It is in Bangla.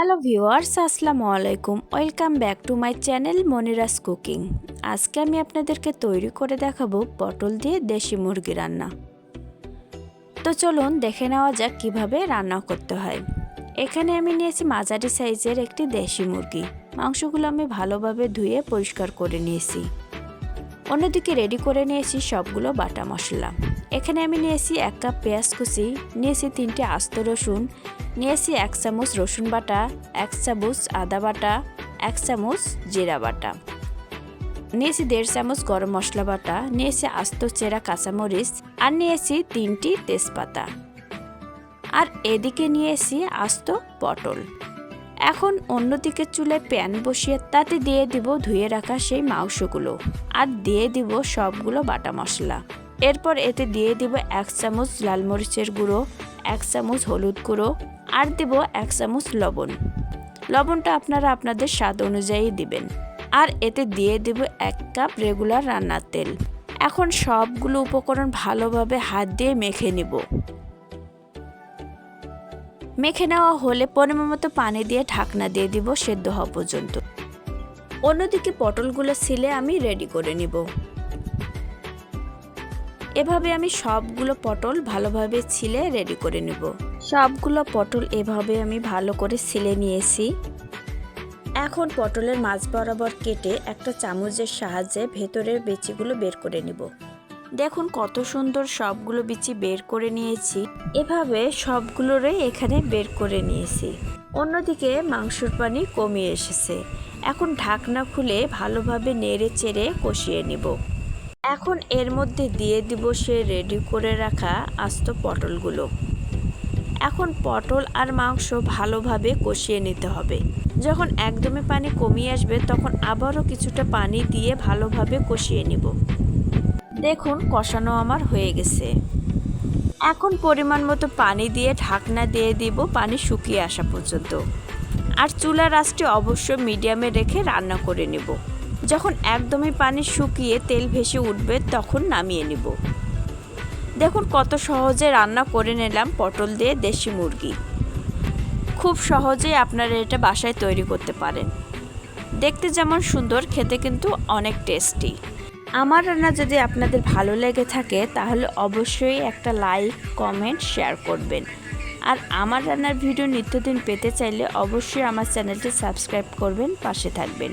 হ্যালো ভিউয়ার্স আসসালামু আলাইকুম। Welcome back to my channel Monira's cooking আজকে আমি আপনাদেরকে তৈরি করে দেখাবো পটল দিয়ে দেশি মুরগি রান্না। তো চলুন দেখে নেওয়া যাক কীভাবে রান্না করতে হয়। এখানে আমি নিয়েছি মাঝারি সাইজের একটি দেশি মুরগি। মাংসগুলো আমি ভালোভাবে ধুয়ে পরিষ্কার করে নিয়েছি। অন্যদিকে রেডি করে নিয়েছি সবগুলো বাটা মশলা। এখানে আমি নিয়েছি এক কাপ পেঁয়াজ কুচি, নিয়েছি তিনটে আস্ত রসুন, নিয়েছি এক চামচ রসুন বাটা, এক চামচ আদা বাটা, এক চামচ জিরা বাটা। নিয়েছি দেড় চামচ গরম মশলা বাটা, নিয়েছি আস্ত চেরা কাঁচামরিচ আর নিয়েছি তিনটি তেজপাতা। আর এদিকে নিয়েছি আস্ত পটল। এখন অন্যদিকে চুলে প্যান বসিয়ে তাতে দিয়ে দিব ধুয়ে রাখা সেই মাংসগুলো আর দিয়ে দিব সবগুলো বাটা মশলা। এরপর এতে দিয়ে দিব এক চামচ লাল মরিচের গুঁড়ো, এক চামচ হলুদ গুঁড়ো আর দিব এক চামচ লবণ। লবণটা আপনারা আপনাদের স্বাদ অনুযায়ী দিবেন। আর এতে দিয়ে দিব এক কাপ রেগুলার রান্নার তেল। এখন সবগুলো উপকরণ ভালোভাবে হাত দিয়ে মেখে নিব। মেখে নেওয়া হলে পরিমাণ মতো পানি দিয়ে ঢাকনা দিয়ে দিব সেদ্ধ হওয়া পর্যন্ত। অন্যদিকে পটলগুলো ছিলে আমি রেডি করে নিব। এভাবে আমি সবগুলো পটল ভালোভাবে ছিলে রেডি করে নিব। সবগুলো পটল এভাবে আমি ভালো করে ছিলে নিয়েছি। এখন পটলের মাছ বরাবর কেটে একটা চামচের সাহায্যে ভেতরের বেচিগুলো বের করে নিব। দেখুন কত সুন্দর সবগুলো বিচি বের করে নিয়েছি। এভাবে সবগুলোরই এখানে বের করে নিয়েছি। অন্যদিকে মাংসর পানি কমিয়ে এসেছে। এখন ঢাকনা খুলে ভালোভাবে নেড়ে চেড়ে কষিয়ে নিব। এখন এর মধ্যে দিয়ে দিব সে রেডি করে রাখা আস্ত পটলগুলো। এখন পটল আর মাংস ভালোভাবে কষিয়ে নিতে হবে। যখন একদমই পানি কমিয়ে আসবে, তখন আবারও কিছুটা পানি দিয়ে ভালোভাবে কষিয়ে নিব। দেখুন, কষানো আমার হয়ে গেছে। এখন পরিমাণ মতো পানি দিয়ে ঢাকনা দিয়ে দিব পানি শুকিয়ে আসা পর্যন্ত। আর চুলার আঁচটি অবশ্যই মিডিয়ামে রেখে রান্না করে নেব। যখন একদমই পানি শুকিয়ে তেল ভেসে উঠবে, তখন নামিয়ে নিব। দেখুন কত সহজে রান্না করে নিলাম পটল দিয়ে দেশি মুরগি। খুব সহজেই আপনারা এটা বাসায় তৈরি করতে পারেন। দেখতে যেমন সুন্দর, খেতে কিন্তু অনেক টেস্টি। আমার রান্না যদি আপনাদের ভালো লেগে থাকে, তাহলে অবশ্যই একটা লাইক, কমেন্ট, শেয়ার করবেন। আর আমার রান্নার ভিডিও নিত্যদিন পেতে চাইলে অবশ্যই আমার চ্যানেলটি সাবস্ক্রাইব করবেন, পাশে থাকবেন।